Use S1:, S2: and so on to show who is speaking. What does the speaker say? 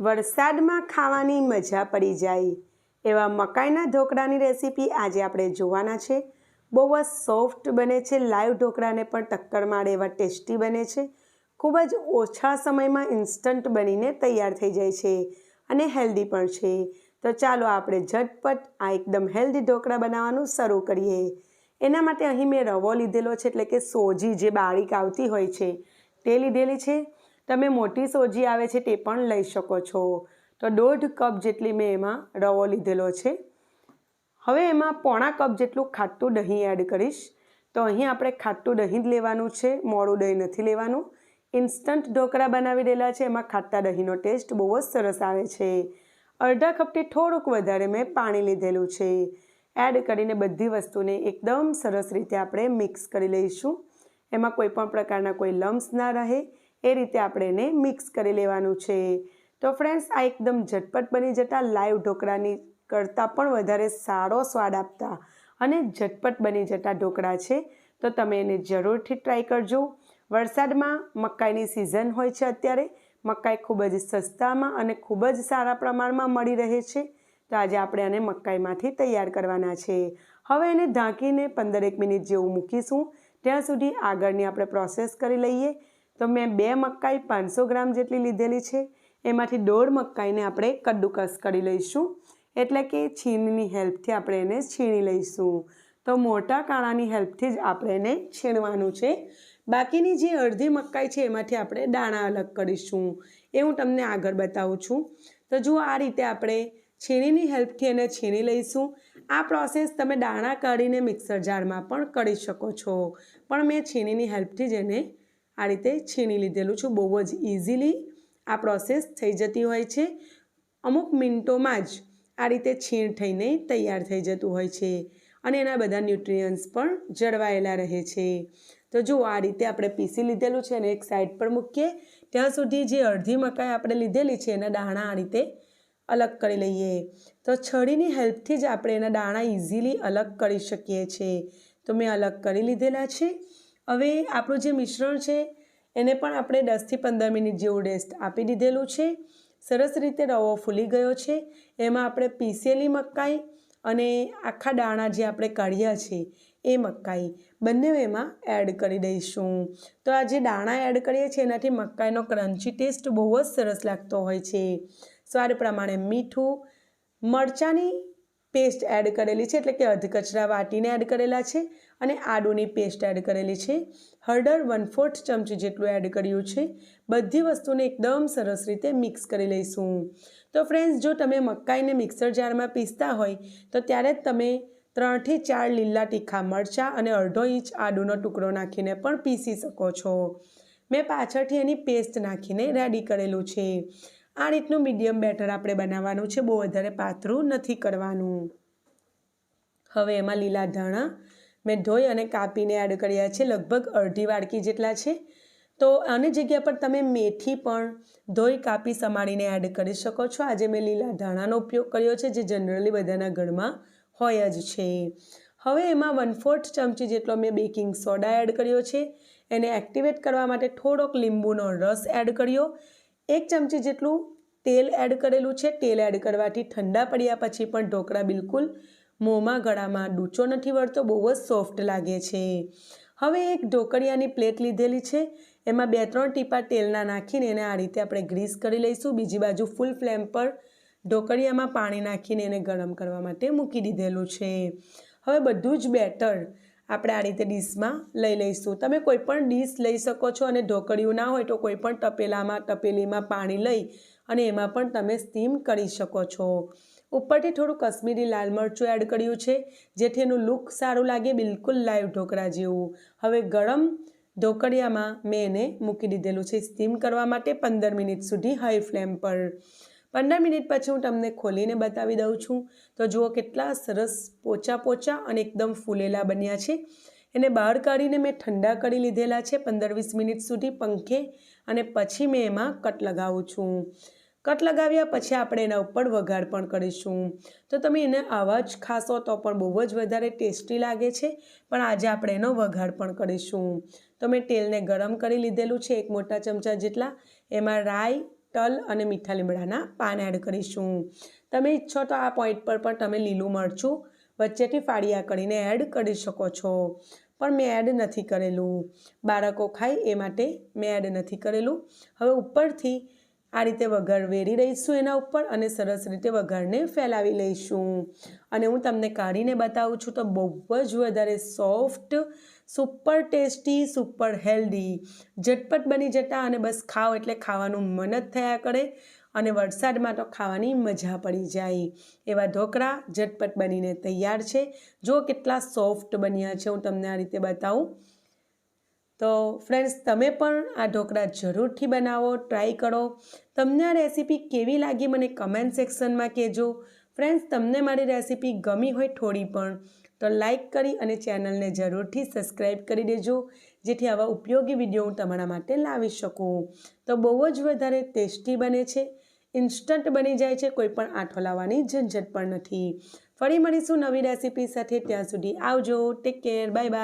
S1: વરસાદમાં ખાવાની મજા પડી જાય. એવા મકાઈના ઢોકળાની રેસીપી આજે આપણે જોવાના છે. બહુ જ સોફ્ટ બને છે, લાઈવ ઢોકળાને પણ ટક્કર મારે એવા ટેસ્ટી બને છે. ખૂબ જ ઓછા સમયમાં ઇન્સ્ટન્ટ બનીને તૈયાર થઈ જાય છે અને હેલ્ધી પણ છે. તો ચાલો આપણે ઝટપટ આ એકદમ હેલ્ધી ઢોકળા બનાવવાનું શરૂ કરીએ. એના માટે અહીં મેં રવો લીધેલો છે, એટલે કે સોજી જે બારીક આવતી હોય છે, તે લીધેલી છે. તમે મોટી સોજી આવે છે તે પણ લઈ શકો છો. તો દોઢ કપ જેટલી મેં એમાં રવો લીધેલો છે. હવે એમાં પોણા કપ જેટલું ખાટું દહીં એડ કરીશ. તો અહીં આપણે ખાટું દહીં જ લેવાનું છે, મોડું દહીં નથી લેવાનું. ઇન્સ્ટન્ટ ઢોકળા બનાવી દેલા છે, એમાં ખાટા દહીંનો ટેસ્ટ બહુ જ સરસ આવે છે. અડધા કપથી થોડુંક વધારે મેં પાણી લીધેલું છે. એડ કરીને બધી વસ્તુને એકદમ સરસ રીતે આપણે મિક્સ કરી લઈશું. એમાં કોઈ પણ પ્રકારના કોઈ લમ્સ ના રહે. એ રીતે આપણે એને મિક્સ કરી લેવાનું છે. તો ફ્રેન્ડ્સ આ એકદમ ઝટપટ બની જતા લાઈવ ઢોકળાની કરતાં પણ વધારે સારો સ્વાદ આપતા અને ઝટપટ બની જતા ઢોકળા છે. તો તમે એને જરૂરથી ટ્રાય કરજો. વરસાદમાં મકાઈની સિઝન હોય છે અત્યારે. મકાઈ ખૂબ જ સસ્તામાં અને ખૂબ જ સારા પ્રમાણમાં મળી રહે છે. તો આજે આપણે આને મકાઈમાંથી તૈયાર કરવાના છે. હવે એને ઢાંકીને પંદરેક મિનિટ જેવું મૂકીશું. ત્યાં સુધી આગળની આપણે પ્રોસેસ કરી લઈએ. તો મેં બે મકાઈ પાંચસો ગ્રામ જેટલી લીધેલી છે. એમાંથી દોઢ મકાઈને આપણે કદ્દુકસ કરી લઈશું. એટલે કે છીણની હેલ્પથી આપણે એને છીણી લઈશું. તો મોટા કાણાની હેલ્પથી જ આપણે એને છીણવાનું છે. બાકીની જે અડધી મકાઈ છે એમાંથી આપણે દાણા અલગ કરીશું. એ હું તમને આગળ બતાવું છું. તો જુઓ આ રીતે આપણે છીણીની હેલ્પથી એને છીણી લઈશું. આ પ્રોસેસ તમે દાણા કાઢીને મિક્સર જારમાં પણ કરી શકો છો. પણ મેં છીણીની હેલ્પથી જ એને આ રીતે છીણી લીધેલું છું. બહુ જ ઇઝીલી આ પ્રોસેસ થઈ જતી હોય છે. અમુક મિનિટોમાં જ આ રીતે છીણ થઈને તૈયાર થઈ જતું હોય છે અને એના બધા ન્યુટ્રિયન્ટ્સ પણ જળવાયેલા રહે છે. તો જુઓ આ રીતે આપણે પીસી લીધેલું છે અને એક સાઈડ પર મૂકીએ, ત્યાં સુધી જે અડધી મકાઈ આપણે લીધેલી છે એના દાણા આ રીતે અલગ કરી લઈએ. તો છડીની હેલ્પથી જ આપણે એના દાણા ઇઝીલી અલગ કરી શકીએ છીએ. તો મેં અલગ કરી લીધેલા છે. હવે આપણું જે મિશ્રણ છે, એને પણ આપણે દસથી પંદર મિનિટ જેવું રેસ્ટ આપી દીધેલું છે. સરસ રીતે રવો ફૂલી ગયો છે. એમાં આપણે પીસેલી મકાઈ અને આખા દાણા જે આપણે કાઢ્યા છે, એ મકાઈ બંને એમાં એડ કરી દઈશું. તો આ જે દાણા એડ કરીએ છીએ, એનાથી મકાઈનો ક્રન્ચી ટેસ્ટ બહુ જ સરસ લાગતો હોય છે. સ્વાદ પ્રમાણે મીઠું, મરચાંની પેસ્ટ એડ કરેલી છે, એટલે કે અધકચરા વાટીને એડ કરેલા છે. અને આદુની પેસ્ટ એડ કરેલી છે. હળદર વન ફોર્થ ચમચી જેટલું એડ કર્યું છે. બધી વસ્તુને એકદમ સરસ રીતે મિક્સ કરી લઈશું. તો ફ્રેન્ડ્સ, જો તમે મકાઈને મિક્સર જારમાં પીસતા હોય, તો ત્યારે જ તમે ત્રણથી ચાર લીલા તીખા મરચાં અને અડધો ઇંચ આદુનો ટુકડો નાખીને પણ પીસી શકો છો. મેં પાછળથી એની પેસ્ટ નાખીને રેડી કરેલું છે. આ રીતનું મીડિયમ બેટર આપણે બનાવવાનું છે. બહુ વધારે પાતળું નથી કરવાનું. હવે એમાં લીલા ધાણા મેં ધોઈ અને કાપીને એડ કર્યા છે, લગભગ અડધી વાડકી જેટલા છે. તો આની જગ્યા પર તમે મેથી પણ ધોઈ, કાપી સમારીને એડ કરી શકો છો. આજે મેં લીલા ધાણાનો ઉપયોગ કર્યો છે, જે જનરલી બધાના ઘરમાં હોય જ છે. હવે એમાં વન ફોર્થ ચમચી જેટલો મેં બેકિંગ સોડા એડ કર્યો છે. એને એક્ટિવેટ કરવા માટે થોડોક લીંબુનો રસ એડ કર્યો. એક ચમચી જેટલું તેલ એડ કરેલું છે. તેલ એડ કરવાથી ઠંડા પડ્યા પછી પણ ઢોકળા બિલકુલ મોંમાં ગળામાં ડૂચો નથી વળતો, બહુ જ સોફ્ટ લાગે છે. હવે એક ઢોકળિયાની પ્લેટ લીધેલી છે, એમાં બે ત્રણ ટીપા તેલના નાખીને એને આ રીતે આપણે ગ્રીસ કરી લઈશું. બીજી બાજુ ફૂલ ફ્લેમ પર ઢોકળિયામાં પાણી નાખીને એને ગરમ કરવા માટે મૂકી દીધેલું છે. હવે બધું જ બેટર આપણે આ રીતે ડીશમાં લઈ લઈશું. તમે કોઈ પણ ડીશ લઈ શકો છો અને ઢોકળિયું ના હોય તો કોઈ પણ તપેલામાં, તપેલીમાં પાણી લઈ અને એમાં પણ તમે સ્ટીમ કરી શકો છો. ઉપરથી થોડું કશ્મીરી લાલ મરચું એડ કર્યું છે જેથી એનું લુક સારું લાગે, બિલકુલ લાઈવ ઢોકળા જેવું. હવે ગરમ ઢોકળિયામાં મેં એને મૂકી દીધેલું છે સ્ટીમ કરવા માટે પંદર મિનિટ સુધી હાઈ ફ્લેમ પર. પંદર મિનિટ પછી હું તમને ખોલીને બતાવી દઉં છું. તો જુઓ કેટલા સરસ પોચા પોચા અને એકદમ ફૂલેલા બન્યા છે. એને બહાર કાઢીને મેં ઠંડા કરી લીધેલા છે પંદર વીસ મિનિટ સુધી પંખે અને પછી મેં એમાં કટ લગાવું છું. કટ લગાવ્યા પછી આપણે એના ઉપર વઘાર પણ કરીશું. તો તમે એને આવા જ ખાશો તો પણ બહુ જ વધારે ટેસ્ટી લાગે છે. પણ આજે આપણે એનો વઘાર પણ કરીશું. તો મેં તેલને ગરમ કરી લીધેલું છે, એક મોટા ચમચા જેટલા. એમાં રાઈ, તલ અને મીઠા લીમડાના પાન એડ કરીશું. તમે ઈચ્છો તો આ પોઈન્ટ પર પણ તમે લીલું મરચું વચ્ચેથી ફાળિયા કરીને એડ કરી શકો છો. પણ મેં એડ નથી કરેલું. બાળકો ખાય એ માટે મેં એડ નથી કરેલું. હવે ઉપરથી આ રીતે વઘાર વેરી રહીશું એના ઉપર અને સરસ રીતે વઘારને ફેલાવી લઈશું. અને હું તમને કાઢીને બતાવું છું તો બહુ જ વધારે soft, super tasty, super healthy. ઝટપટ બની જતા અને બસ ખાઓ એટલે ખાવાનું મન જ થયા કરે અને વરસાદમાં તો ખાવાની મજા પડી જાય. એવા ઢોકળા ઝટપટ બનીને તૈયાર છે. જો કેટલા સોફ્ટ બન્યા છે હું તમને આ રીતે બતાવું. તો ફ્રેન્ડ્સ, તમે પણ આ ઢોકળા જરૂરથી બનાવો, ટ્રાય કરો. તમને આ રેસીપી કેવી લાગી મને કમેન્ટ સેક્શનમાં કહેજો. ફ્રેન્ડ્સ, તમને મારી રેસીપી ગમી હોય થોડી પણ, તો લાઈક કરી અને ચેનલને જરૂરથી સબસ્ક્રાઈબ કરી દેજો, જેથી આવા ઉપયોગી વીડિયો હું તમારા માટે લાવી શકું. તો બહુ જ વધારે ટેસ્ટી બને છે ઇન્સ્ટન્ટ બની જાય છે, કોઈ પણ આઠો લાવવાની ઝંઝટ પણ નથી. ફરી મળીશું નવી રેસીપી સાથે, ત્યાં સુધી આવજો ટેક કેર બાય બાય